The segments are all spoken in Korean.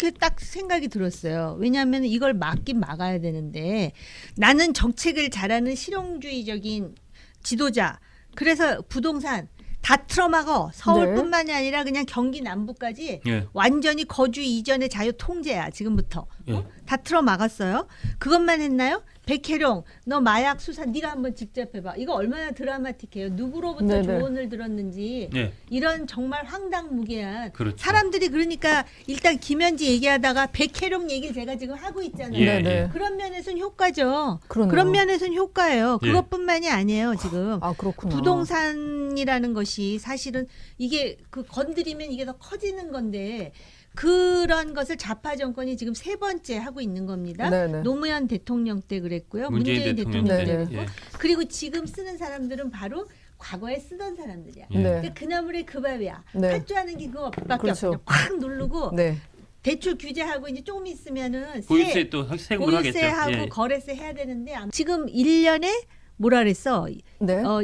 그렇게 딱 생각이 들었어요. 왜냐하면 이걸 막긴 막아야 되는데 나는 정책을 잘하는 실용주의적인 지도자. 그래서 부동산 다 틀어막어. 서울뿐만이 아니라 그냥 경기 남부까지 예. 완전히 거주 이전의 자유 통제야 지금부터. 예. 어? 다 틀어막았어요. 그것만 했나요? 백혜룡, 너 마약 수사 네가 한번 직접 해봐. 이거 얼마나 드라마틱해요. 누구로부터 네네. 조언을 들었는지 예. 이런 정말 황당무계한 그렇죠. 사람들이 그러니까 일단 김현지 얘기하다가 백혜룡 얘기를 제가 지금 하고 있잖아요. 예. 예. 그런 면 에서는 효과죠. 그러네요. 그런 면에서는 효과예요. 예. 그것뿐만이 아니에요. 지금 아 그렇구나. 부동산이라는 것이 사실은 이게 그 건드리면 이게 더 커지는 건데 그런 것을 좌파 정권이 지금 세 번째 하고 있는 겁니다. 네네. 노무현 대통령 때 그랬고요. 문재인 문재인, 대통령 대통령, 때. 때 그랬고 예. 그리고 지금 쓰는 사람들은 바로 과거에 쓰던 사람들이야. 예. 네. 그러니까 그 나물의 그 밥이야. 네. 할줄 아는 게 그거밖에 그렇죠. 없어요. 콱 누르고 네. 대출 규제하고 이제 조금 있으면은 보유세 세- 또 세금을 하겠죠. 보유세하고 예. 거래세 해야 되는데 지금 1년에 뭐라 그랬어? 네. 어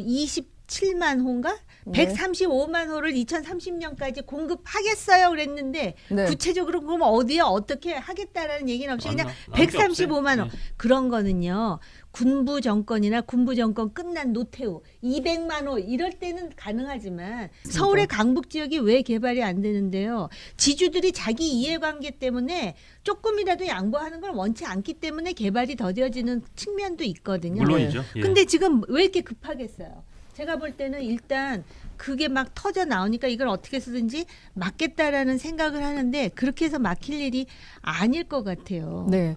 27만 호인가? 네. 135만 호를 2030년까지 공급하겠어요 그랬는데 네. 구체적으로 그럼 어디에 어떻게 하겠다라는 얘기는 없이 그냥 안- 나올 게 135만 호 없어요. 그런 거는요 군부 정권이나 군부 정권 끝난 노태우 200만 호 이럴 때는 가능하지만 서울의 강북 지역이 왜 개발이 안 되는데요 지주들이 자기 이해관계 때문에 조금이라도 양보하는 걸 원치 않기 때문에 개발이 더뎌지는 측면도 있거든요. 물론이죠. 예. 근데 지금 왜 이렇게 급하겠어요? 제가 볼 때는 일단 그게 막 터져 나오니까 이걸 어떻게 쓰든지 막겠다라는 생각을 하는데 그렇게 해서 막힐 일이 아닐 것 같아요. 네.